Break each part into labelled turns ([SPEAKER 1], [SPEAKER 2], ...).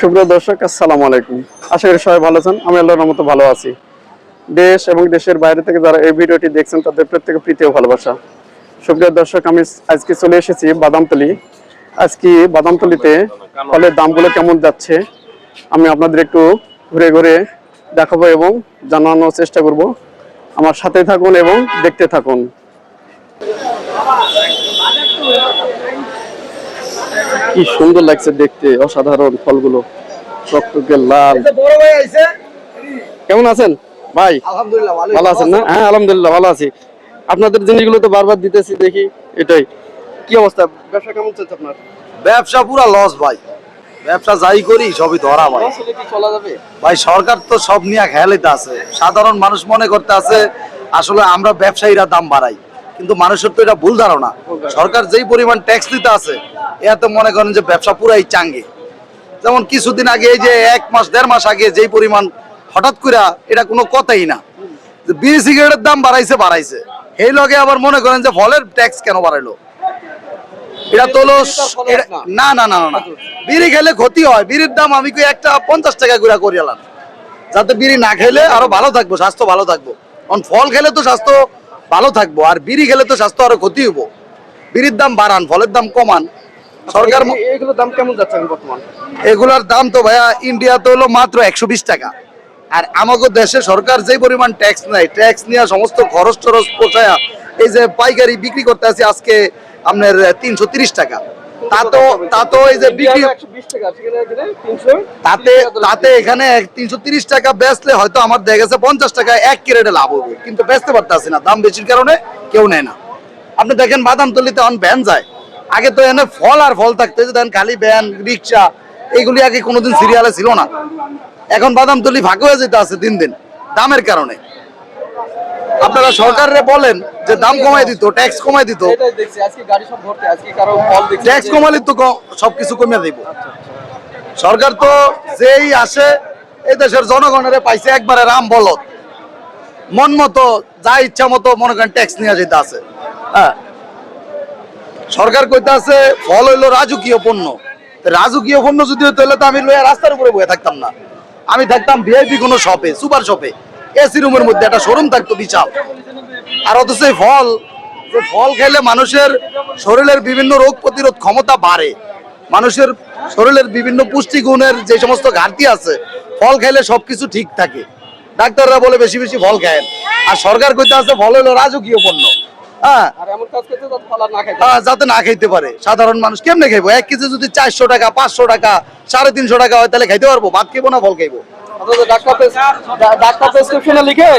[SPEAKER 1] সুপ্রিয় দর্শক, আসসালামু আলাইকুম। আশা করি সবাই ভালো আছেন। আমি আল্লাহর মতো ভালো আছি। দেশ এবং দেশের বাইরে থেকে যারা এই ভিডিওটি দেখছেন, তাদের প্রত্যেকে প্রীতি ও ভালোবাসা। সুপ্রিয় দর্শক, আমি আজকে চলে এসেছি বাদামতলি। আজকে বাদামতলিতে ফলের দামগুলো কেমন যাচ্ছে, আমি আপনাদের একটু ঘুরে ঘুরে দেখাবো এবং জানানোর চেষ্টা করব। আমার সাথে থাকুন এবং দেখতে থাকুন। কি সুন্দর লাগছে দেখতে অসাধারণ ফলগুলো। টকটকে লাল। কেমন আছেন? ভাই?
[SPEAKER 2] আলহামদুলিল্লাহ ভালো
[SPEAKER 1] আছেন না? হ্যাঁ আলহামদুলিল্লাহ ভালো আছি। আপনাদের জিনিসগুলো তো বারবার দিতেছি দেখি এটাই। কি অবস্থা? ব্যবসা কেমন চলছে আপনার?
[SPEAKER 2] ব্যবসা পুরা লস ভাই। ব্যবসা যাই করি সবই ধরা ভাই। ভাই সরকার তো সব নিয়ে খেয়ালিতে আছে। সাধারণ মানুষ মনে করতে আছে আসলে আমরা ব্যবসায়ীরা দাম বাড়াই। কিন্তু মানুষের তো এটা ভুল ধারণা। সরকার যেই পরিমাণ ট্যাক্স দিতে আছে এতে মনে করেন যে ব্যবসা পুরাই চাঙ্গে। যেমন কিছুদিন আগে এই যে এক মাস দেড় মাস আগে যেই পরিমাণ হঠাৎ করে এটা কোনো কথাই না। বিড়ি সিগারেটের দাম বাড়াইছে বাড়াইছে। এই লগে আবার মনে করেন যে ফলের ট্যাক্স কেন বাড়াইলো? এটা তো না না না না না। বিড়ি খেলে ক্ষতি হয়। বিড়ির দাম আমি কি একটা পঞ্চাশ টাকা করে করিয়ালাম। যাতে বিড়ি না খেলে আরও ভালো থাকব স্বাস্থ্য ভালো থাকব। কারণ ফল খেলে তো স্বাস্থ্য ভালো থাকব আর বিড়ি খেলে তো স্বাস্থ্য আরও ক্ষতি হব বিড়ির দাম বাড়ান ফলের দাম কমান। সরকার
[SPEAKER 1] এগুলোর দাম কেমন যাচ্ছে বর্তমান?
[SPEAKER 2] এগুলার দাম তো ভাইয়া ইন্ডিয়াতে হলো মাত্র একশো বিশ টাকা। আর আমাকে দেশে সরকার যে পরিমাণ ট্যাক্স নেয় ট্যাক্স নিয়ে সমস্ত খরচ টরচ পোষায়া এই যে পাইকারি বিক্রি করতে আছে আজকে আপনার তিনশো তিরিশ টাকা। তা তো এই যে বিক্রি তাতে তাতে এখানে তিনশো তিরিশ টাকা বেচলে হয়তো আমার দেখা গেছে পঞ্চাশ টাকা এক ক্যারেটে লাভ হবে। কিন্তু বেচতে পারতেছি না দাম বেশির কারণে কেউ নেয় না। আপনি দেখেন বাদাম বাদামতলিতে অন ভ্যান যায়। আগে তো এনে ফল আর ফল থাকতো যে দেখেন খালি ভ্যান রিক্সা এইগুলি আগে কোনোদিন সিরিয়ালে ছিল না। এখন বাদাম বাদামতলি ভাগ হয়ে যেতে আছে দিন দিন দামের কারণে। আপনারা সরকারে বলেন যে দাম কমাই দিত ট্যাক্স কমাই দিত। ট্যাক্স কমালে তো সবকিছু কমিয়ে দিব। সরকার তো যেই আসে এই দেশের জনগণের পাইছে একবারে রাম বলত মন মতো যা ইচ্ছা মতো মনে করেন ট্যাক্স নিয়ে যেতে আছে। হ্যাঁ। সরকার কইতে আছে ফল হইল রাজকীয় পণ্য। রাজকীয় পণ্য যদি হইতো তাহলে তো আমি লইয়া রাস্তার উপরে বয়ে থাকতাম না। আমি থাকতাম ভিআইপি কোনো শপে সুপার শপে এসি রুমের মধ্যে একটা শোরুম থাকতো বিশাল। আর অথচ ফল ফল খেলে মানুষের শরীরের বিভিন্ন রোগ প্রতিরোধ ক্ষমতা বাড়ে। মানুষের শরীরের বিভিন্ন পুষ্টিগুণের যে সমস্ত ঘাটতি আছে ফল খাইলে সবকিছু ঠিক থাকে। ডাক্তাররা বলে বেশি বেশি ফল খায় আর সরকার কইতে আছে ফল হলো রাজকীয় পণ্য। হ্যাঁ? হ্যাঁ, যাতে না খাইতে পারে। সাধারণ মানুষ কেমনে খাইবো? এক কেজি যদি চারশো টাকা পাঁচশো টাকা সাড়ে তিনশো টাকা হয় তাহলে খাইতে পারব? ভাত খাইবো না ফল খাইবো?
[SPEAKER 1] লিখে?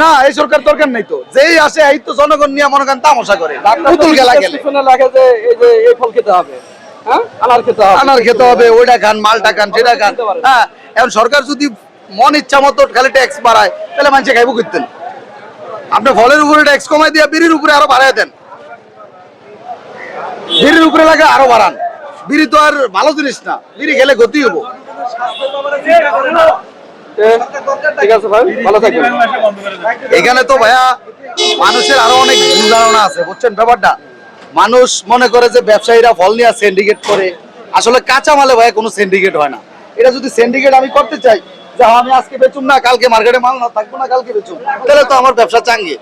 [SPEAKER 2] না এই সরকার দরকার নেই তো। যেই আসে এই তো জনগণ নিয়ে মনে করেন তামাশা করে। পুতুল খেলা খেলে
[SPEAKER 1] লেখে যে এই যে এই ফল খেতে হবে। হ্যাঁ? আনার খেতে হবে।
[SPEAKER 2] আনার খেতে হবে ওইটা খান মালটা খান সেটা খান। হ্যাঁ এখন সরকার যদি মন ইচ্ছা মতো খালি ট্যাক্স বাড়ায় তাহলে মানুষে খাইবো করতেন আপনি ফলের উপরে ট্যাক্স কমাই দিয়ে বিড়ির উপরে আরও বাড়ায় দেন। বিড়ির উপরে লাগে আরও বাড়ান। বিড়ি তো আর ভালো জিনিস না। বিড়ি খেলে গতি হব।
[SPEAKER 1] ঠিক আছে ভাই ভালো থাকবেন।
[SPEAKER 2] এখানে তো ভাইয়া মানুষের আরও অনেক ভুল ধারণা আছে বুঝছেন ব্যাপারটা? মানুষ মনে করে যে ব্যবসায়ীরা ফল নিয়ে সিন্ডিকেট করে। আসলে কাঁচা মালে ভাইয়া কোনো সিন্ডিকেট হয় না। এটা যদি সিন্ডিকেট আমি করতে চাই যে হ্যাঁ, আমি আজকে বেচুম না কালকে মার্কেটে মাল না থাকব না কালকে বেচুম তাহলে তো আমার ব্যবসা চাঙ্গে।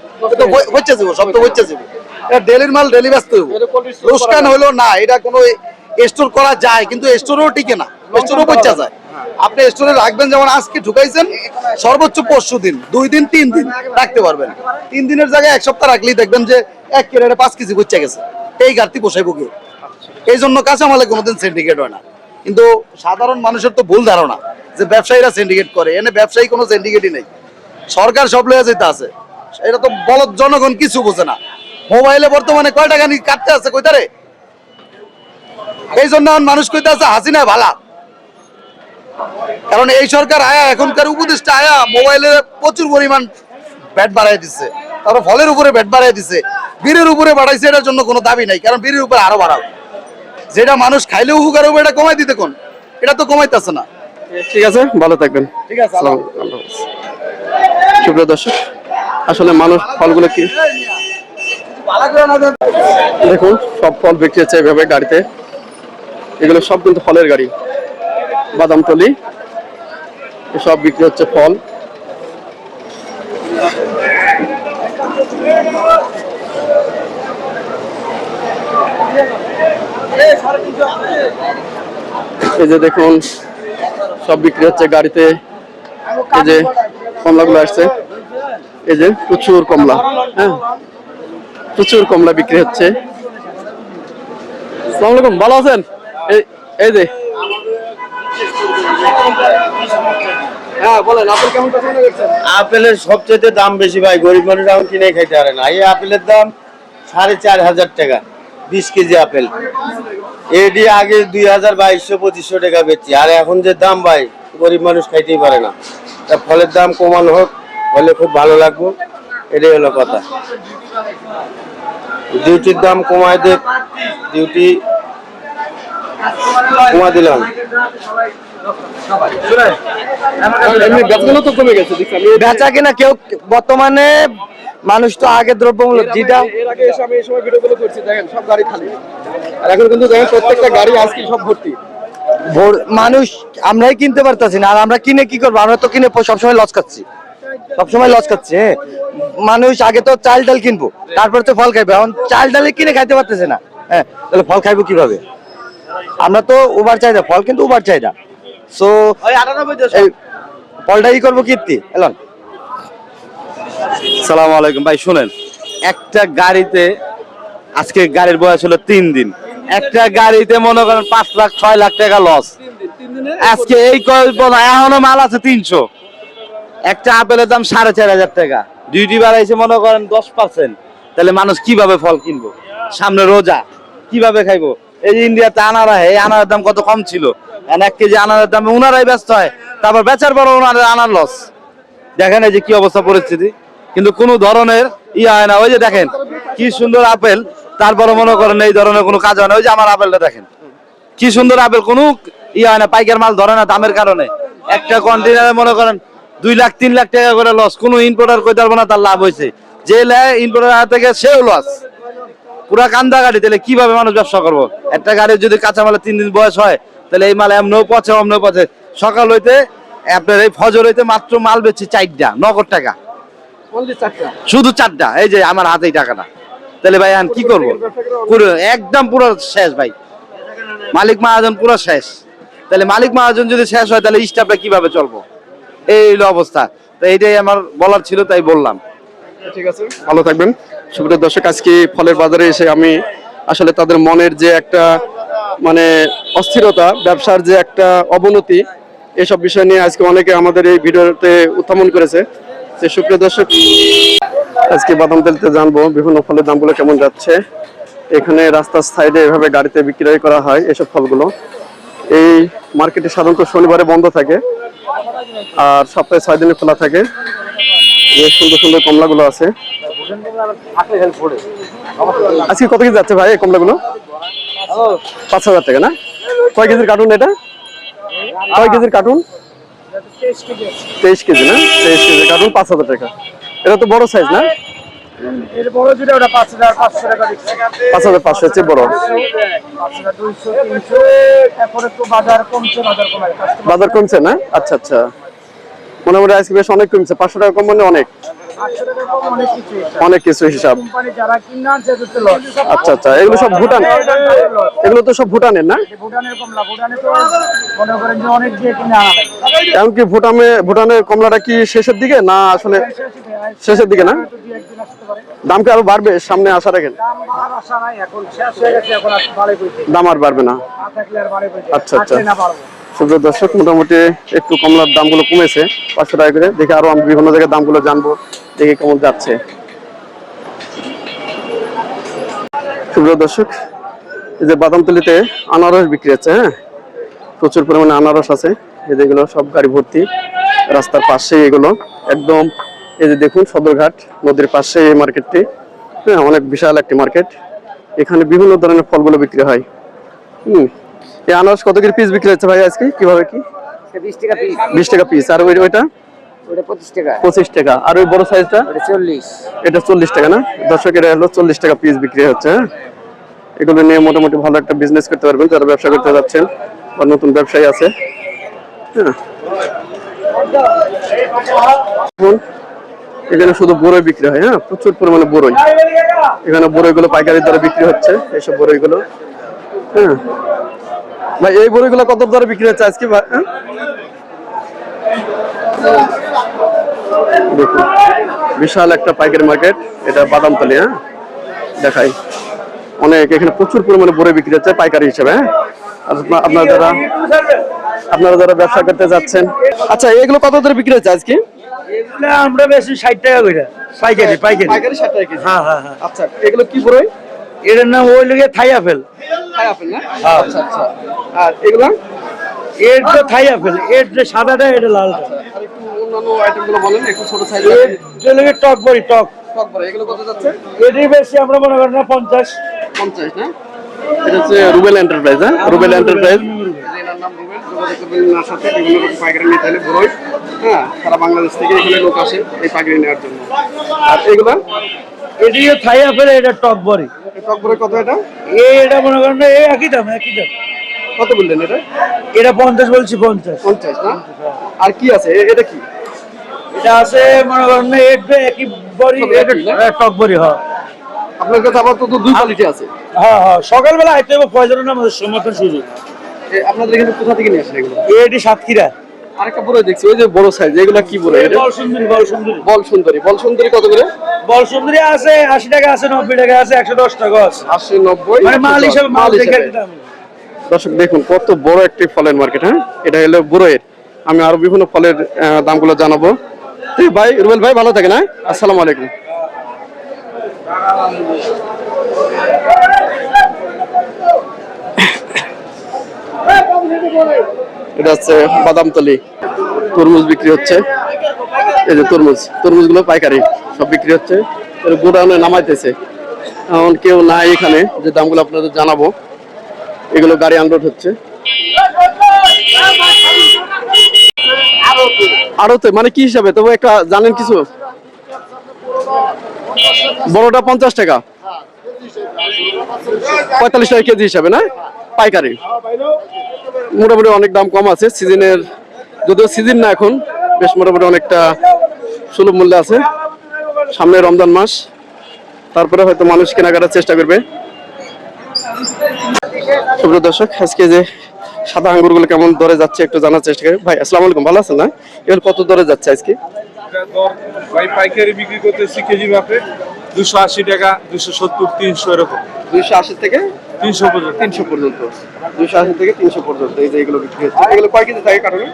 [SPEAKER 2] হচ্ছে যাব সব তো হচ্ছে যাব এটা ডেলির মাল ডেলি ব্যস্ত হইব।
[SPEAKER 1] এটা cold store
[SPEAKER 2] লোসকান
[SPEAKER 1] করা
[SPEAKER 2] হইল না এটা কোনো স্টোর করা যায় কিন্তু স্টোরও টিকে না। স্টোরও বচ্চা যায়। আপনি স্টোরে রাখবেন, যেমন আজকে ঢুকাইছেন, সর্বোচ্চ পরশু দিন, দুই দিন, তিন দিন রাখতে পারবেন। তিন দিনের জায়গায় এক সপ্তাহ রাখলেই দেখবেন যে এক কেরারে পাঁচ কেজি বচ্চা গেছে। এই ঘাটতি পোষাইব কি? এই জন্য কাঁচামালে কোনোদিন সিন্ডিকেট হয় না। কিন্তু সাধারণ মানুষের তো ভুল ধারণা যে ব্যবসায়ীরা সিন্ডিকেট করে। এনে ব্যবসায়ী কোনো সিন্ডিকেটই নেই। সরকার সব লয়ে যেতে আছে। এটা তো বলদ জনগণ কিছু বোঝে না। মোবাইলে বর্তমানে কয় টাকা নিয়ে কাটতে আছে, কইতারে? এই জন্য মানুষ কইতে আছে হাসিনা ভালা। কারণ এই সরকার আয়া এখনকার উপদেষ্টা আয়া মোবাইলে প্রচুর পরিমাণ ব্যাট বাড়াই দিচ্ছে তারপর ফলের উপরে ব্যাট বাড়াই দিচ্ছে বীরের উপরে বাড়াইছে এটার জন্য কোনো দাবি নাই কারণ বীরের উপরে আরও বাড়াও। যেটা মানুষ খাইলে উপকার হবে এটা কমাই দিতে কোন? এটা তো কমাইতেছে না।
[SPEAKER 1] ঠিক আছে ভালো থাকবেন।
[SPEAKER 2] ঠিক আছে।
[SPEAKER 1] সুপ্রিয় দর্শক আসলে মানুষ ফলগুলো কি? দেখুন সব ফল বিক্রি হচ্ছে এভাবে গাড়িতে। এগুলো সব কিন্তু ফলের গাড়ি। বাদামতলি সব বিক্রি হচ্ছে ফল। এই যে দেখুন, সব বিক্রি হচ্ছে গাড়িতে। এই যে কমলাগুলো আসছে। এই যে প্রচুর কমলা হ্যাঁ। প্রচুর কমলা বিক্রি হচ্ছে। আসসালামু ভালো আছেন? এই এই যে হ্যাঁ
[SPEAKER 3] আপেলের সবচেয়ে দাম বেশি ভাই, গরিব মানুষ এখন কিনে খাইতে পারে না। এই আপেলের দাম সাড়ে চার হাজার টাকা, বিশ কেজি আপেল। এটি আগে দুই হাজার বাইশশো, পঁচিশশো টাকা বেচছি। আর এখন যে দাম ভাই, গরিব মানুষ খাইতেই পারে না। তা ফলের দাম কমানো হোক হলে খুব ভালো লাগবো। এটাই হলো কথা। ডিউটির দাম কমায় দে ডিউটি কমা দিলাম
[SPEAKER 4] বেচা কিনা কেউ বর্তমানে মানুষ তো আগে দ্রব্যমূল্য যেটা
[SPEAKER 1] এর আগে এসে আমি এই সময় ভিডিওগুলো করছি দেখেন সব গাড়ি খালি। আর এখন কিন্তু দেখেন প্রত্যেকটা গাড়ি আজকে সব ভর্তি।
[SPEAKER 4] মানুষ আমরাই কিনতে পারতাছি না আর আমরা কিনে কি করব? আমরা তো কিনে সবসময় লস খাচ্ছি। সবসময় লস খাচ্ছি হ্যাঁ? মানুষ আগে তো চাল ডাল কিনবো তারপর তো ফল খাইবে। এখন চাল ডালে কিনে খাইতে পারতেছে না হ্যাঁ? তাহলে ফল খাইবো কীভাবে? আমরা তো ওভার চাহিদা ফল কিন্তু ওভার চাহিদা সো ফলটা ই করব কীর্তি? এলন।
[SPEAKER 5] সালাম আলাইকুম। ভাই শুনেন একটা গাড়িতে আজকে গাড়ির বয়স হলো তিন দিন। একটা গাড়িতে মনে করেন পাঁচ লাখ ছয় লাখ টাকা লস আজকে এই কল্পনা এখনও মাল আছে তিনশো। একটা আপেলের দাম সাড়ে চার হাজার টাকা। ডিউটি বাড়াইছে মনে করেন দশ পার্সেন্ট তাহলে মানুষ কীভাবে ফল কিনবো? সামনে রোজা কীভাবে খাইবো? এই যে ইন্ডিয়াতে আনারা, এই আনারের দাম কত কম ছিল? এক কেজি আনারের দামে উনারাই ব্যস্ত হয়, তারপর বেচার পর ওনাদের আনার লস দেখেন এই যে কি অবস্থা পরিস্থিতি। কিন্তু কোনো ধরনের ইয়ে হয় না। ওই যে দেখেন, কি সুন্দর আপেল। তারপরে মনে করেন এই ধরনের কোনো কাজ হয় না। ওই যে আমার আপেলটা দেখেন। কি সুন্দর আপেল। কোনো ইয়ে হয় না, পাইকার মাল ধরে না দামের কারণে। একটা কন্টেনারে মনে করেন দুই লাখ, তিন লাখ টাকা করে লস কোনো ইম্পোর্টার কইতে পারব না তার লাভ হয়েছে। যে ইম্পোর্টার হাত থেকে সেও লস পুরা কান্দা গাড়ি তাহলে কীভাবে মানুষ ব্যবসা করব? একটা গাড়ির যদি কাঁচা মালে তিন দিন বয়স হয় তাহলে এই মাল এমনও পচে অমনও পচে। সকাল হইতে আপনার এই ফজর হইতে মাত্র মাল বেচছি চারটা নগদ টাকা। শুধু চারটা এই যে আমার হাতেই টাকাটা। তাহলে ভাই কি করব? পুরো একদম পুরো শেষ ভাই। মালিক মহাজন পুরো শেষ। তাহলে মালিক মহাজন যদি শেষ হয় তাহলে স্টাফটা কীভাবে চলবো? এই হলো অবস্থা। তো এইটাই আমার বলার ছিল তাই বললাম।
[SPEAKER 1] আছে। ভালো থাকবেন। সুপ্রিয় দর্শক, আজকে ফলের বাজারে এসে আমি আসলে তাদের মনের যে একটা মানে অস্থিরতা, ব্যবসার যে একটা অবনতি, এসব বিষয় নিয়ে আজকে অনেকে আমাদের এই ভিডিওতে উত্থাপন করেছে। যে সুপ্রিয় দর্শক, আজকে বাদাম তেলতে জানব বিভিন্ন ফলের দামগুলো কেমন যাচ্ছে। এখানে রাস্তার সাইডে এভাবে গাড়িতে বিক্রয় করা হয় এসব ফলগুলো। এই মার্কেটে সাধারণত শনিবারে বন্ধ থাকে, আর সপ্তাহে ছয় দিনে খোলা থাকে। বেশ সুন্দর সুন্দর কমলাগুলো আছে। আজকে কত কেজি যাচ্ছে ভাই এই কমলাগুলো? পাঁচ হাজার টাকা না? কয় কেজির কার্টুন এটা? কয় কেজির কার্টুন তেইশ কেজি না? তেইশ কেজি কার্টুন পাঁচ হাজার টাকা। এটা তো বড় সাইজ না?
[SPEAKER 6] পাঁচ হাজার পাঁচশো
[SPEAKER 1] হচ্ছে বড়।
[SPEAKER 6] বাজার কমছে
[SPEAKER 1] না? আচ্ছা আচ্ছা। মোটামুটি আজকে বেশ অনেক কমছে পাঁচশো টাকা কম মানে অনেক।
[SPEAKER 6] কম অনেক কিছু
[SPEAKER 1] হিসাব। আচ্ছা আচ্ছা এগুলো সব ভুটান? এগুলো তো সব ভুটানের না?
[SPEAKER 6] মনে
[SPEAKER 1] এমনকি ভুটানে ভুটানের কমলাটা কি শেষের দিকে না আসলে শেষের দিকে না? দাম কি আরও বাড়বে সামনে আশা রাখেন
[SPEAKER 6] দাম আর
[SPEAKER 1] বাড়বে না। আচ্ছা, আচ্ছা।
[SPEAKER 6] না
[SPEAKER 1] দর্শক মোটামুটি একটু কমলার দামগুলো কমেছে পাঁচশো টাকা করে। দেখে আরও আমি বিভিন্ন জায়গায় দামগুলো জানব দেখে কেমন যাচ্ছে। সুপ্রিয় দর্শক এই যে বাদামতলিতে আনারস বিক্রি হচ্ছে হ্যাঁ? প্রচুর পরিমাণে আনারস আছে। এই যেগুলো সব গাড়ি ভর্তি। রাস্তার পাশে এগুলো একদম এই যে দেখুন সদরঘাট নদীর পাশে এই মার্কেটটি। হ্যাঁ অনেক বিশাল একটি মার্কেট। এখানে বিভিন্ন ধরনের ফলগুলো বিক্রি হয়। হুম এই আনারস কত করে পিস বিক্রি হচ্ছে ভাই আজকে? কীভাবে কি?
[SPEAKER 4] বিশ টাকা পিস
[SPEAKER 1] আর ওই ওইটা?
[SPEAKER 4] পঁচিশ টাকা।
[SPEAKER 1] আর ওই বড় সাইজটা এটা চল্লিশ টাকা না? দর্শক এটা হলো চল্লিশ টাকা পিস বিক্রি হচ্ছে হ্যাঁ? এগুলো নিয়ে মোটামুটি ভালো একটা বিজনেস করতে পারবেন যারা ব্যবসা করতে যাচ্ছেন বা নতুন ব্যবসায়ী আছে হ্যাঁ? এখন শুধু বড়ই বিক্রি হয় হ্যাঁ? প্রচুর পরিমাণে বড়ই। এখানে বড়ইগুলো পাইকারি দরে বিক্রি হচ্ছে, এইসব বড়ইগুলো হ্যাঁ? ভাই, এই বড়িগুলো কত দরে বিক্রি হচ্ছে আজকে হ্যাঁ? দেখুন, বিশাল একটা পাইকারি মার্কেট, এটা বাদামতলি হ্যাঁ? দেখাই। অনেক, এখানে প্রচুর পরিমাণে বড়ি বিক্রি হচ্ছে পাইকারি হিসেবে হ্যাঁ? আপনারা যারা আপনারা যারা ব্যবসা করতে যাচ্ছেন। আচ্ছা এগুলো কত দরে বিক্রি হচ্ছে আজকে?
[SPEAKER 7] এগুলা আমরা বেশি ষাট টাকা করে পাইকারি পাইকারি।
[SPEAKER 1] পাইকারি ষাট টাকা কেজি।
[SPEAKER 7] হ্যাঁ হ্যাঁ হ্যাঁ।
[SPEAKER 1] আচ্ছা এগুলো কি বড়ই?
[SPEAKER 7] এটার নাম ওই লোকে থাই আপেল।
[SPEAKER 1] থাই আপেল না? আচ্ছা আচ্ছা। আর এগুলো?
[SPEAKER 7] এর তো থাই আপেল এর যে সাদাটা এটা লালটা।
[SPEAKER 1] আর একটু অন্যান্য আইটেমগুলো বলেন একটু ছোট সাইজের
[SPEAKER 7] এর যে লোকে টক বড়ি টক।
[SPEAKER 1] টক বড়ি এগুলো কত যাচ্ছে?
[SPEAKER 7] এটি বেশি আমরা মনে করি না পঞ্চাশ।
[SPEAKER 1] পঞ্চাশ না? এটা হচ্ছে রুবেল এন্টারপ্রাইজ হ্যাঁ? রুবেল এন্টারপ্রাইজ এনার নাম রুবেল যোগাযোগ করবেন সাথে বিভিন্ন রকম পাইকারি নিতে হলে বড়ই হ্যাঁ সারা বাংলাদেশ থেকে এখানে লোক আসে এই পাইকারি নেওয়ার জন্য। আর এগুলো
[SPEAKER 7] এটি থাই আপেল এটা টক বড়ি।
[SPEAKER 1] টক বড়ই কত এটা?
[SPEAKER 7] এটা মনে করেন এই একই দাম একই দাম।
[SPEAKER 1] কত বললেন এটা?
[SPEAKER 7] এটা পঞ্চাশ বলছি পঞ্চাশ।
[SPEAKER 1] পঞ্চাশ না? আর কি আছে? এটা কি?
[SPEAKER 7] এটা আছে মনে করেন একই বড়ি টক বড়ি হয়।
[SPEAKER 1] আপনার কাছে আবার তো তো দুই কোয়ালিটি আছে।
[SPEAKER 7] হ্যাঁ হ্যাঁ সকালবেলা আইতে হবে পয়সার আমাদের সমর্থন সুযোগ
[SPEAKER 1] আপনাদের এখানে কোথা থেকে নিয়ে আসেন এগুলো?
[SPEAKER 7] এটি সাতক্ষীরা।
[SPEAKER 1] আরেকটা বড়ই দেখছি ওই যে বড় সাইজ এগুলো কি বড় এটা
[SPEAKER 7] বল? সুন্দরী বল সুন্দরী
[SPEAKER 1] বল সুন্দরী বল সুন্দরী কত করে?
[SPEAKER 7] বল সুন্দরী আছে আশি টাকা আছে নব্বই টাকা আছে একশো দশ টাকা আছে।
[SPEAKER 1] আশি নব্বই?
[SPEAKER 7] মানে মাল হিসাবে মাল দেখে
[SPEAKER 1] হিসাবে। দর্শক দেখুন কত বড় একটি ফলের মার্কেট হ্যাঁ? এটা হলো বড়ের আমি আরও বিভিন্ন ফলের দামগুলো জানাব। এই ভাই রুবেল ভাই ভালো থাকেন হ্যাঁ? আসসালামু আলাইকুম। এটা হচ্ছে বাদামতলি। তরমুজ বিক্রি হচ্ছে। এই যে তরমুজ, তরমুজগুলো পাইকারি, সব বিক্রি হচ্ছে। গোডাউনে নামাইতেছে। এখন কেউ নাই এখানে, যে দামগুলো আপনাদের জানাব। এগুলো গাড়ি আনলোড হচ্ছে। আড়তে মানে কি হিসাবে? তবু একটা জানেন কিছু? বড়টা পঞ্চাশ টাকা। পঁয়তাল্লিশ টাকা কেজি হিসাবে, না? পাইকারি। মোটামুটি অনেক দাম কম আছে। সিজনের যদিও সিজন না এখন, বেশ মোটামুটি অনেকটা সুলভ মূল্যে আছে। সামনে রমজান মাস। তারপরে হয়তো মানুষ কেনাকাটার চেষ্টা করবে। সুপ্রিয় দর্শক, আজকে যে সাদা আঙ্গুরগুলো কেমন দরে যাচ্ছে একটু জানার চেষ্টা করি। ভাই, আসসালামু আলাইকুম। ভালো আছেন না? এগুলো কত দরে যাচ্ছে আজকে?
[SPEAKER 8] পাইকারি দুশো আশি টাকা দুশো সত্তর তিনশো এরকম।
[SPEAKER 1] দুইশো আশি থেকে
[SPEAKER 8] তিনশো পর্যন্ত।
[SPEAKER 1] তিনশো পর্যন্ত। দুইশো আশি থেকে তিনশো পর্যন্ত এই যে এগুলো বিক্রি হচ্ছে। এগুলো কয় কেজি থাকে কারণে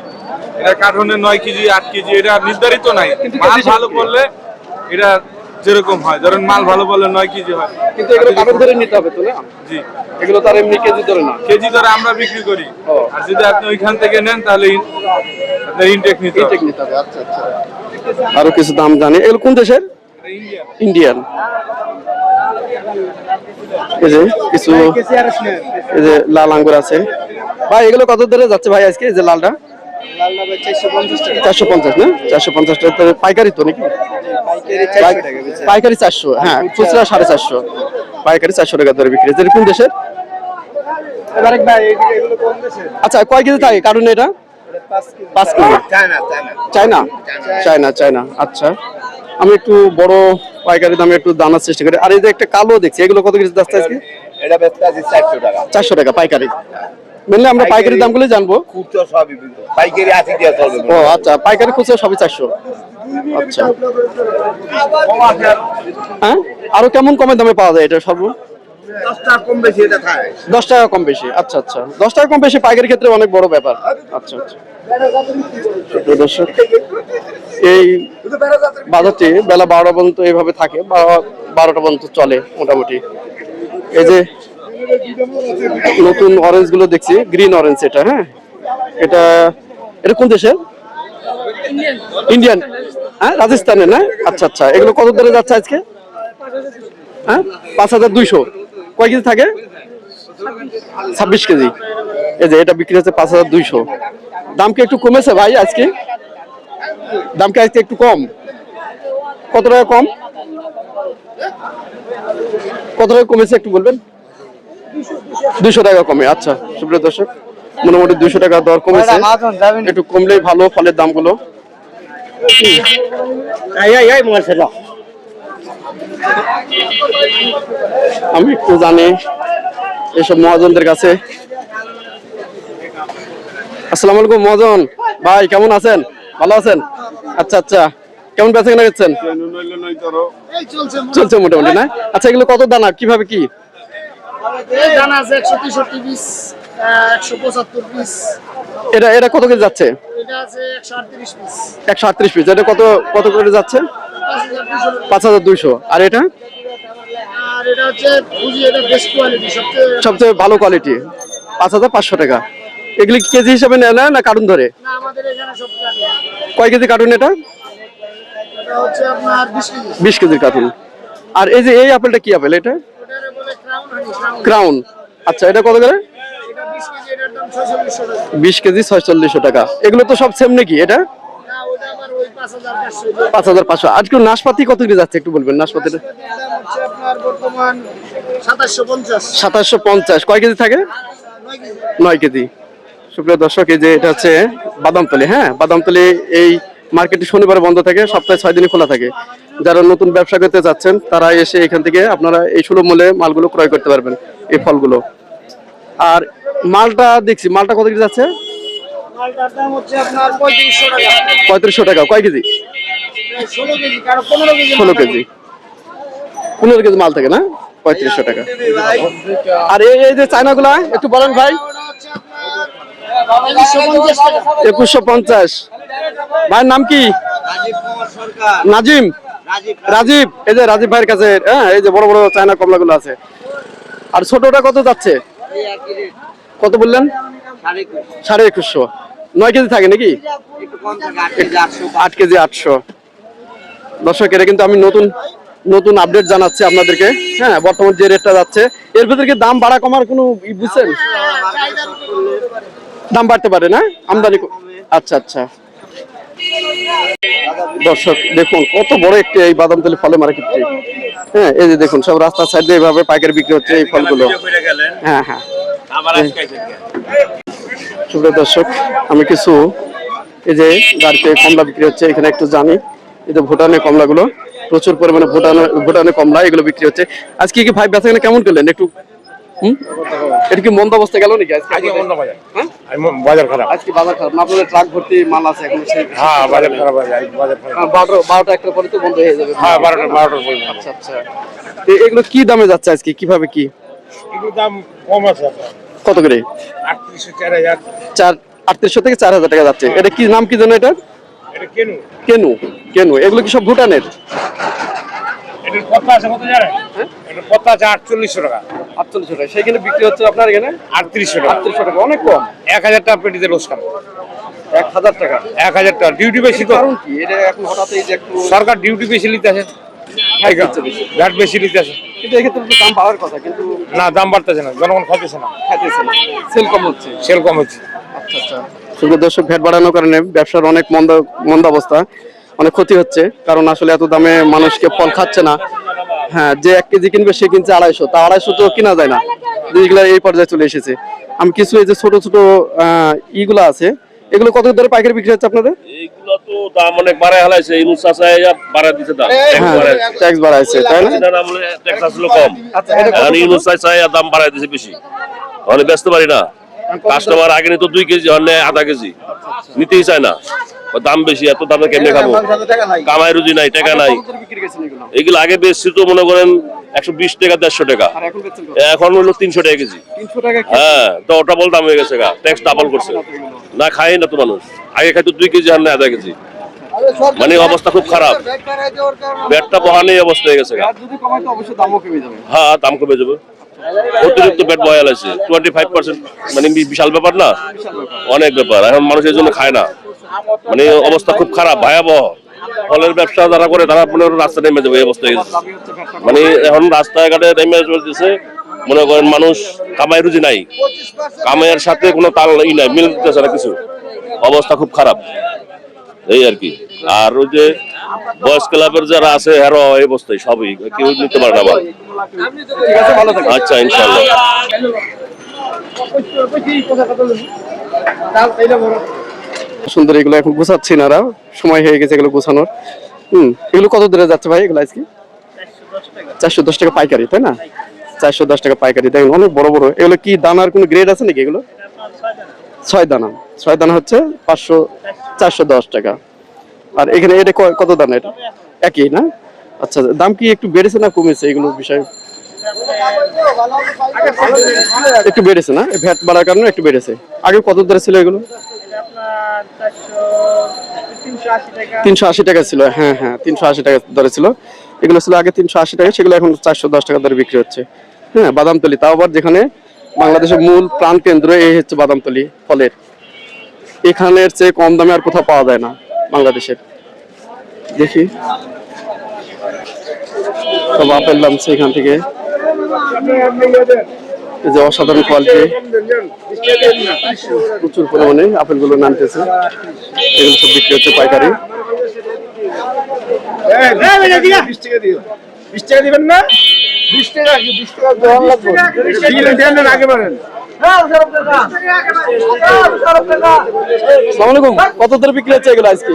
[SPEAKER 8] এটা কার্টনে নয় কেজি আট কেজি এটা নির্ধারিত নাই। মাল ভালো করলে এটা যেরকম হয়। ধরেন মাল ভালো নয় কেজি হয়।
[SPEAKER 1] কিন্তু এগুলো কারণ ধরে নিতে হবে তো না?
[SPEAKER 8] জি।
[SPEAKER 1] এগুলো তার এমনি কেজি ধরে না।
[SPEAKER 8] কেজি ধরে আমরা বিক্রি করি। আর যদি আপনি ওইখান থেকে নেন তাহলে আপনার ইনটেক নিতে হবে।
[SPEAKER 1] নিতে হবে আচ্ছা আচ্ছা। আরও কিছু দাম জানি। এগুলো কোন দেশের?
[SPEAKER 8] ইন্ডিয়ান
[SPEAKER 1] এই যে কিছু এই যে লাল আঙ্গুর আছে। ভাই এগুলো কত দরে যাচ্ছে ভাই আজকে এই যে লালটা? চারশো পঞ্চাশ না? চারশো পঞ্চাশ টাকা পাইকারি তো নাকি? পাইকারি চারশো হ্যাঁ খুচরা সাড়ে চারশো। পাইকারি চারশো টাকা দরে বিক্রি। দেশের? আচ্ছা কয় কেজি থাকে? কারণ এটা? পাঁচ কেজি। China China. চায়না? আচ্ছা। আমি একটু বড় পাইকারি দামে একটু চেষ্টা করি। আর এই যে একটা কালো দেখছি এগুলো কত কেজি যাচ্ছে আজকে
[SPEAKER 5] এটা বেচতে আছে চারশো টাকা।
[SPEAKER 1] চারশো টাকা পাইকারি। মেনলি আমরা পাইকারি দামগুলো জানব।
[SPEAKER 5] খুচরো সবই পাইকারি আশি টাকা চলবে।
[SPEAKER 1] ও আচ্ছা। পাইকারি খুচরা সবই চারশো। আচ্ছা। হ্যাঁ? আরও কেমন কমের দামে পাওয়া যায় এটা সর্ব?
[SPEAKER 5] দশ টাকা কম বেশি
[SPEAKER 1] দশ টাকা কম বেশি আচ্ছা আচ্ছা। দশ টাকা কম বেশি পাইকারি ক্ষেত্রে অনেক বড় ব্যাপার। আচ্ছা আচ্ছা। দর্শক এই বাজারটি বেলা বারোটা পর্যন্ত এইভাবে থাকে বারোটা পর্যন্ত চলে মোটামুটি। এই যে নতুন অরেঞ্জগুলো দেখছি গ্রিন অরেঞ্জ এটা হ্যাঁ? এটা এটা কোন দেশের? ইন্ডিয়ান হ্যাঁ রাজস্থানের না? আচ্ছা আচ্ছা। এগুলো কত দরে যাচ্ছে আজকে? হ্যাঁ? পাঁচ হাজার দুইশো। কয় কেজি থাকে ছাব্বিশ কেজি এই যে এটা বিক্রি হচ্ছে পাঁচ হাজার দুইশো দাম কি একটু কমেছে ভাই আজকে দাম কি আজকে একটু কম কত টাকা কম কত টাকা কমেছে একটু বলবেন দুশো টাকা কমে আচ্ছা সুপ্রিয় দর্শক মোটামুটি দুশো টাকা দর কমেছে একটু কমলেই ভালো ফলের দামগুলো আমি একটু জানি এসব মহাজনদের কাছে। আসসালামু আলাইকুম মহাজন। ভাই কেমন আছেন? ভালো আছেন? আচ্ছা আচ্ছা। কেমন বেচা কেনা করছেন? চলছে মোটামুটি না? আচ্ছা এগুলো কত দানা? কীভাবে কি?
[SPEAKER 6] দানা আছে একশো তেষট্টি পিস একশো পঁচাত্তর পিস
[SPEAKER 1] এটা এটা কত কেজি যাচ্ছে?
[SPEAKER 6] এটা আছে একশো আটত্রিশ পিস
[SPEAKER 1] একশো আটত্রিশ পিস এটা কত কত করে যাচ্ছে?
[SPEAKER 6] পাঁচ হাজার
[SPEAKER 1] দুইশো। আর এটা?
[SPEAKER 6] সবচেয়ে
[SPEAKER 1] ভালো কোয়ালিটি পাঁচ হাজার পাঁচশো টাকা। এগুলি কেজি হিসাবে নেয় না না কার্টুন ধরে? কয় কেজি কার্টুন এটা?
[SPEAKER 6] বিশ
[SPEAKER 1] কেজির কার্টুন। আর এই যে এই আপেলটা কি আপেল এটা?
[SPEAKER 6] ক্রাউন
[SPEAKER 1] আচ্ছা এটা কত করে?
[SPEAKER 6] বিশ কেজি ছয়চল্লিশশো টাকা।
[SPEAKER 1] এগুলো তো সব সেম নাকি এটা?
[SPEAKER 6] পাঁচ হাজার পাঁচশো।
[SPEAKER 1] আজকে নাশপাতি কত করে যাচ্ছে একটু বলবেন
[SPEAKER 6] বর্তমান সাতাশশো পঞ্চাশ।
[SPEAKER 1] কয় কেজি থাকে?
[SPEAKER 6] নয় কেজি।
[SPEAKER 1] সুপ্রিয় দর্শক, এই যে এটা হচ্ছে বাদামতলি হ্যাঁ? বাদামতলি এই মার্কেটটি শনিবার বন্ধ থাকে, সপ্তাহে ছয় দিনই খোলা থাকে। যারা নতুন ব্যবসা করতে যাচ্ছেন, তারা এসে এখান থেকে আপনারা এই সুলভ মূল্যে মালগুলো ক্রয় করতে পারবেন, এই ফলগুলো। আর মালটা দেখছি, মালটা কত কেজি যাচ্ছে?
[SPEAKER 6] মালটার দাম হচ্ছে আপনার পঁয়ত্রিশশো টাকা।
[SPEAKER 1] পঁয়ত্রিশশো টাকা কয় কেজি?
[SPEAKER 6] ষোলো কেজি কারও পনেরো কেজি
[SPEAKER 1] ষোলো কেজি। পনেরো কেজি মাল থাকে না? পঁয়ত্রিশশো টাকা। আর এই যে চায়নাগুলা একটু বলেন ভাই।
[SPEAKER 6] একুশশো পঞ্চাশ
[SPEAKER 1] একুশশো পঞ্চাশ। ভাইয়ের নাম কি? নাজিম। রাজীব। এই যে রাজীব ভাইয়ের কাছে হ্যাঁ এই যে বড় বড় চায়না কমলাগুলো আছে। আর ছোটটা কত যাচ্ছে? কত বললেন? সাড়ে একুশশো। নয় কেজি থাকে নাকি? আট কেজি আটশো। দর্শক, এটা কিন্তু আমি নতুন নতুন আপডেট জানাচ্ছি আপনাদেরকে। হ্যাঁ বর্তমান যে রেটটা যাচ্ছে, এর ভিতরে কি দাম বাড়া কমার কোনো বুঝছেন? দাম বাড়তে পারে না? আমদানি আচ্ছা আচ্ছা। দর্শক, দেখুন, কত বড় একটি এই বাদাম তেলে ফলে মার্কেটটি হ্যাঁ এই যে দেখুন, সব রাস্তার সাইডে এইভাবে পাইকারি বিক্রি হচ্ছে এই ফলগুলো। হ্যাঁ হ্যাঁ। সুপ্রিয় দর্শক আমি কিছু এই যে গাড়িতে কমলা বিক্রি হচ্ছে এখানে একটু জানি। এই যে ভুটানের কমলাগুলো প্রচুর পরিমাণে ভুটানের ভুটানের কমলা এগুলো বিক্রি হচ্ছে। আজকে কি ভাই বেচা কেমন করলেন? একটু এটা কি মন্দ অবস্থা গেল নাকি আজকে?
[SPEAKER 9] আজকে মন্দ বাজার।
[SPEAKER 1] হ্যাঁ?
[SPEAKER 9] বাজার খারাপ।
[SPEAKER 1] আজকে বাজার খারাপ। আপনাদের ট্রাক ভর্তি মাল আছে এখন
[SPEAKER 9] হ্যাঁ বাজার খারাপ বাজার খারাপ।
[SPEAKER 1] বারোটা বারোটা একটা পরে তো বন্ধ হয়ে যাবে।
[SPEAKER 9] হ্যাঁ বারোটা বারোটার পরে
[SPEAKER 1] আচ্ছা আচ্ছা। এগুলো কি দামে যাচ্ছে আজকে? কীভাবে কি?
[SPEAKER 9] দাম কম আছে আপনার।
[SPEAKER 1] কত করে?
[SPEAKER 9] আটত্রিশশো চার
[SPEAKER 1] আটত্রিশশো থেকে চার হাজার টাকা যাচ্ছে। এটা কি নাম কি জানো এটা?
[SPEAKER 9] এটা কেন।
[SPEAKER 1] কেনু। কেনু এগুলো কি সব ভুটানের? বিক্রি হচ্ছে আপনার এখানে?
[SPEAKER 9] আটত্রিশশো টাকা।
[SPEAKER 1] আটত্রিশশো টাকা অনেক কম।
[SPEAKER 9] এক হাজার টাকা। পেটিতে
[SPEAKER 1] এক হাজার টাকা।
[SPEAKER 9] এক হাজার টাকা ডিউটি বেশি তো
[SPEAKER 1] কারণ কি? এটা এখন হঠাৎ এই যে একটু
[SPEAKER 9] সরকার ডিউটি বেশি নিতে আছে
[SPEAKER 1] বেশি।
[SPEAKER 9] ভ্যাট নিতে আছে।
[SPEAKER 1] কিন্তু এক্ষেত্রে তো দাম পাওয়ার কথা কিন্তু
[SPEAKER 9] না দাম বাড়তেছে না জনগণ খাইতেছে না।
[SPEAKER 1] খাইতেছে না। সেল কম হচ্ছে।
[SPEAKER 9] সেল কম হচ্ছে।
[SPEAKER 1] আচ্ছা আচ্ছা। শুধু দর্শক ভ্যাট বাড়ানোর কারণে ব্যবসার অনেক মন্দ মন্দ অবস্থা অনেক ক্ষতি হচ্ছে কারণ আসলে এত দামে মানুষকে ফল খাচ্ছে না। হ্যাঁ যে এক কেজি কিনবে সে কিনছে আড়াইশো তা আড়াইশো তো কিনা যায় না। যেগুলো এই পর্যায়ে চলে এসেছে। আমি কিছু এই যে ছোট ছোট আহ, ইগুলো আছে এগুলো কত দরে পাইকারি বিক্রি হচ্ছে আপনাদের?
[SPEAKER 10] এইগুলো তো দাম অনেক বাড়ায় হালাইছে। ইনুস চাষায় বাড়ায় দিতে দাম।
[SPEAKER 1] হ্যাঁ ট্যাক্স বাড়াইছে তাই না?
[SPEAKER 10] নাম ট্যাক্স আসলে কম। আর ইনুস চাষায় দাম বাড়ায় দিছে বেশি। তাহলে ব্যস্ত পারি না? কাস্টমার আগে নিত দুই কেজি হলে আধা কেজি। নিতেই চায় না। দাম বেশি এত দামে কেমনে খাব? কামাই রুজি নাই টাকা নাই।
[SPEAKER 1] এগুলো?
[SPEAKER 10] আগে বেশি তো মনে করেন একশো বিশ টাকা দেড়শো টাকা।
[SPEAKER 1] এখন
[SPEAKER 10] হলো তিনশো টাকা কেজি।
[SPEAKER 1] তিনশো টাকা কেজি।
[SPEAKER 10] হ্যাঁ তো ওটা বল দাম হয়ে গেছে গা। ট্যাক্স ডাবল করছে। না খাই না তো মানুষ। আগে খাইতো দুই কেজি আর না আধা কেজি। মানে অবস্থা খুব খারাপ। পেটটা বহানেই অবস্থা হয়ে গেছে হ্যাঁ দাম কমে যাবে। অতিরিক্ত পেট বয়াল আছে টোয়েন্টি ফাইভ পার্সেন্ট মানে বিশাল ব্যাপার না? অনেক ব্যাপার। এখন মানুষ এই জন্য খায় না। মানে অবস্থা খুব খারাপ, ভয়াবহ। ফলের ব্যবসা যারা করে, তারা মনে রাস্তা নেমে যাবে, এই অবস্থা মানে এখন রাস্তাঘাটে নেমে চলতেছে, মনে করেন মানুষ কামাই রুজি নাই। কামাইয়ের সাথে কোনো তাল ই নাই মিলতেছে না কিছু। অবস্থা খুব খারাপ। এই আর কি। আর ওই যে বয়স ক্লাবের যারা আছে হেরো এই অবস্থায় সবই। কেউ নিতে পারে না আচ্ছা ইনশাল্লাহ
[SPEAKER 1] সুন্দর, এগুলো এখন গোছাচ্ছি না। সময় হয়ে গেছে এগুলো গোছানোর। হুম, এগুলো কত দূরে যাচ্ছে ভাই এগুলো আজকে? চারশো দশ টাকা পাইকারি, তাই না? চারশো দশ টাকা পাইকারি। দেখুন, অনেক বড় বড়। এগুলো কি দানার কোনো গ্রেড আছে নাকি এগুলো? ছয় দানা। ছয় দানা হচ্ছে পাঁচশো, চারশো দশ টাকা। আর এখানে এটা কত দানা এটা? একই, না? আচ্ছা দাম কি একটু বেড়েছে না কমেছে এগুলো বিষয়? একটু বেড়েছে না? ভ্যাট বাড়ার কারণে একটু বেড়েছে। আগে কত দরে ছিল এগুলো? তিনশো আশি টাকা ছিল হ্যাঁ হ্যাঁ তিনশো আশি টাকা দরে ছিল। এগুলো ছিল আগে তিনশো আশি টাকা, সেগুলো এখন চারশো দশ টাকা দরে বিক্রি হচ্ছে। হ্যাঁ বাদামতলি, তাও আবার যেখানে বাংলাদেশের মূল প্রাণ কেন্দ্র এই হচ্ছে বাদামতলি ফলের এখানের চেয়ে কম দামে আর কোথাও পাওয়া যায় না বাংলাদেশের দেখি সব আপেল নামছে এখান থেকে এই যে অসাধারণ কোয়ালিটি প্রচুর পরিমাণে আপেলগুলো নামতেছে এগুলো সব বিক্রি হচ্ছে পাইকারি
[SPEAKER 9] বিশ টাকা দিবেন না বিশ টাকা কি বিশ টাকা দেওয়ার লাগবে। আগে বলেন
[SPEAKER 1] আসসালামু কত দরে বিক্রি হচ্ছে এগুলো আজকে?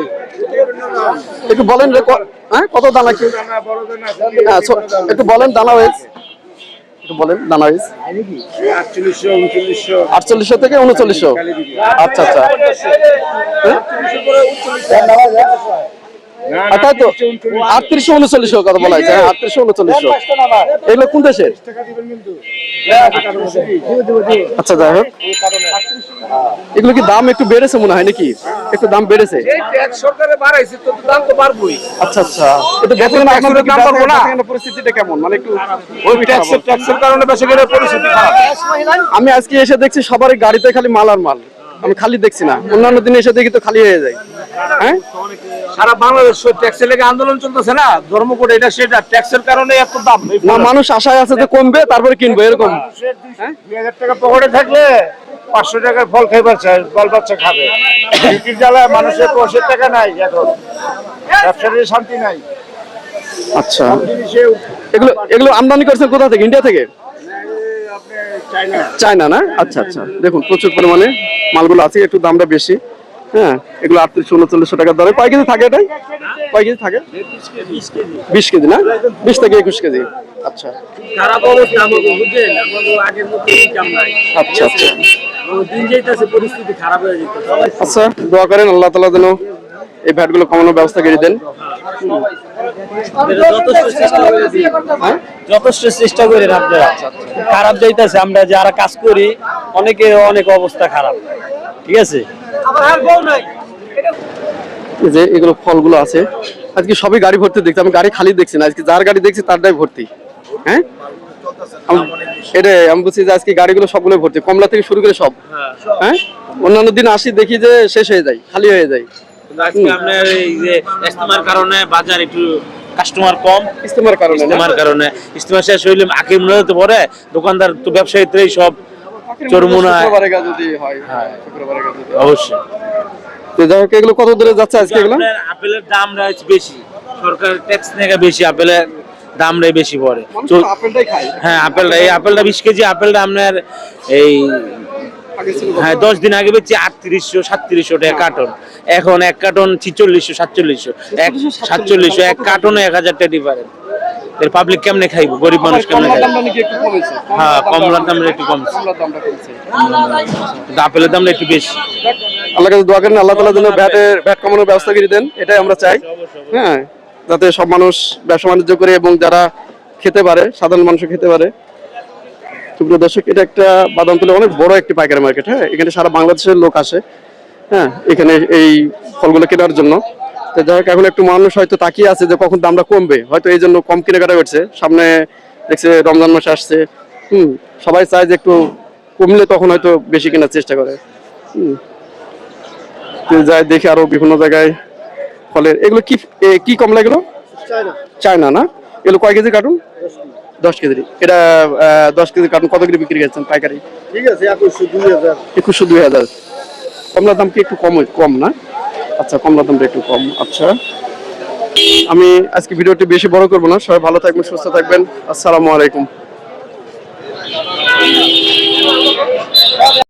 [SPEAKER 1] একটু বলেন হ্যাঁ কত দানা কি? হ্যাঁ, একটু বলেন দানা ওয়েজ একটু বলেন দানা
[SPEAKER 9] আটচল্লিশশো
[SPEAKER 1] থেকে উনচল্লিশশো। আচ্ছা আচ্ছা। হ্যাঁ? তাই তো আটত্রিশশো উনচল্লিশশো কথা বলা হয়েছে আটত্রিশশো উনচল্লিশশো। এগুলো কোন দেশের আচ্ছা যাই হোক। এগুলো কি দাম একটু বেড়েছে মনে হয় নাকি? একটু দাম বেড়েছে।
[SPEAKER 9] দাম তো বাড়বই
[SPEAKER 1] আচ্ছা আচ্ছা এটা বেতন আপনাদের
[SPEAKER 9] দাম বাড়বো না?
[SPEAKER 1] পরিস্থিতিটা কেমন? মানে একটু
[SPEAKER 9] ওই ট্যাক্সের ট্যাক্সের কারণে বেশি পরিস্থিতি খারাপ।
[SPEAKER 1] আমি আজকে এসে দেখছি সবারই গাড়িতে খালি মাল আর মাল। আমি খালি দেখছি না। অন্যান্য দিনে এসে দেখি তো খালি হয়ে যায়। হ্যাঁ?
[SPEAKER 9] সারা বাংলাদেশ ট্যাক্সের লেগে আন্দোলন চলতেছে না? ধর্মকোট এটা সেটা। ট্যাক্সের কারণে এত দাম।
[SPEAKER 1] না মানুষ আশায় আছে যে কমবে তারপরে কিনবো এরকম।
[SPEAKER 9] দুই হাজার টাকা পকেটে থাকলে পাঁচশো টাকার ফল খাইবার চাই বাল বাচ্চা খাবে। বিক্রির জ্বালায় মানুষের পয়সার টাকা নাই এখন। ব্যবসার শান্তি নাই।
[SPEAKER 1] আচ্ছা। এগুলো এগুলো আমদানি করছেন কোথা থেকে? ইন্ডিয়া থেকে? চায়না না? আচ্ছা আচ্ছা। দেখুন, প্রচুর পরিমাণে মালগুলো আছে, একটু দামটা বেশি। হ্যাঁ এগুলো আটত্রিশশো উনচল্লিশশো টাকার দরে। কয় কেজি থাকে এটাই? কয় কেজি থাকে? বিশ কেজি না? বিশ থেকে একুশ কেজি। আচ্ছা। আচ্ছা আচ্ছা। আচ্ছা দোয়া করেন, আল্লাহ তালা যেন এই ভ্যাটগুলো কমানোর ব্যবস্থা করে দেন।
[SPEAKER 6] যথেষ্ট চেষ্টা করে যথেষ্ট চেষ্টা করেন আপনারা খারাপ যাইতেছে আমরা যারা কাজ করি অনেকের অনেক অবস্থা খারাপ ঠিক আছে?
[SPEAKER 1] যে এগুলো ফলগুলো আছে আজকে সবই গাড়ি ভর্তি দেখছি আমি গাড়ি খালি দেখছি না আজকে যার গাড়ি দেখছি তারটাই ভর্তি হ্যাঁ? আমি- এটাই আমি বলছি যে আজকে গাড়িগুলো সবগুলো ভর্তি কমলা থেকে শুরু করে সব হ্যাঁ? অন্যান্য দিন আসি দেখি যে শেষ হয়ে যায় খালি হয়ে যায়।
[SPEAKER 6] আজকে আপনার এই যে কারণে বাজার একটু কাস্টমার কম
[SPEAKER 1] ইস্তেমার কারণে?
[SPEAKER 6] ইস্তেমার কারণে। ইস্তেমা শেষ হইলে আগে মনে হতে পরে দোকানদার তো ব্যবসায়ীরাই সব চরমুনা।
[SPEAKER 1] হয়।
[SPEAKER 6] অবশ্যই।
[SPEAKER 1] তো যাই হোক এগুলো কত দূরে যাচ্ছে আজকে এগুলো?
[SPEAKER 6] আপেলের দাম রয়েছে বেশি। সরকার ট্যাক্স বেশি আপেলের দামটাই বেশি পড়ে। তো-
[SPEAKER 1] তো
[SPEAKER 6] হ্যাঁ আপেলটা এই আপেলটা বিশ কেজি আপেলটা আপনার এই হ্যাঁ দশ দিন আগে বেচছি আটত্রিশশো সাতত্রিশশো টাকা কার্টন এখন এক কার্টন ছিচল্লিশশো সাতচল্লিশশো। এক সাতচল্লিশশো এক কার্টনে এক হাজার টাকা ডিফারেন্ট এর পাবলিক কেমনে খাইবো? গরিব মানুষ কেমনে খাইবো? হ্যাঁ কমলার দামটা একটু কমছে। আপেলের দামটা একটু বেশি।
[SPEAKER 1] আল্লাহ কাছে দোয়া করেন আল্লাহ তালা যেন ভ্যাটের ভ্যাট কমানোর ব্যবস্থা করে দেন এটাই আমরা চাই। হ্যাঁ যাতে সব মানুষ ব্যবসা বাণিজ্য করে এবং যারা খেতে পারে সাধারণ মানুষ খেতে পারে সুপ্রিয় দর্শক এটা একটা বাদামতলি অনেক বড় একটি পাইকারি মার্কেট হ্যাঁ? এখানে সারা বাংলাদেশের লোক আসে হ্যাঁ? এখানে এই ফলগুলো কেনার জন্য। তো যাই হোক এখন একটু মানুষ হয়তো তাকিয়ে আছে যে কখন দামটা কমবে। হয়তো এই জন্য কম কেনাকাটা করছে। সামনে দেখছে রমজান মাস আসছে। হুম সবাই চায় যে একটু কমলে তখন হয়তো বেশি কেনার চেষ্টা করে। হুম যাই দেখি আরও বিভিন্ন জায়গায় ফলের। এগুলো কি কি কমলা এগুলো? চায়না না? এগুলো কয় কেজি কার্টুন? দশ কেজি। এটা দশ কেজি কারণ কত কেজি বিক্রি করছেন পাইকারি?
[SPEAKER 9] ঠিক আছে একুশশো দুই হাজার।
[SPEAKER 1] একুশশো দুই হাজার। কমলার দাম কি একটু কম কম না? আচ্ছা কমলার দামটা একটু কম। আচ্ছা। আমি আজকে ভিডিওটি বেশি বড় করব না। সবাই ভালো থাকবেন সুস্থ থাকবেন। আসসালামু আলাইকুম।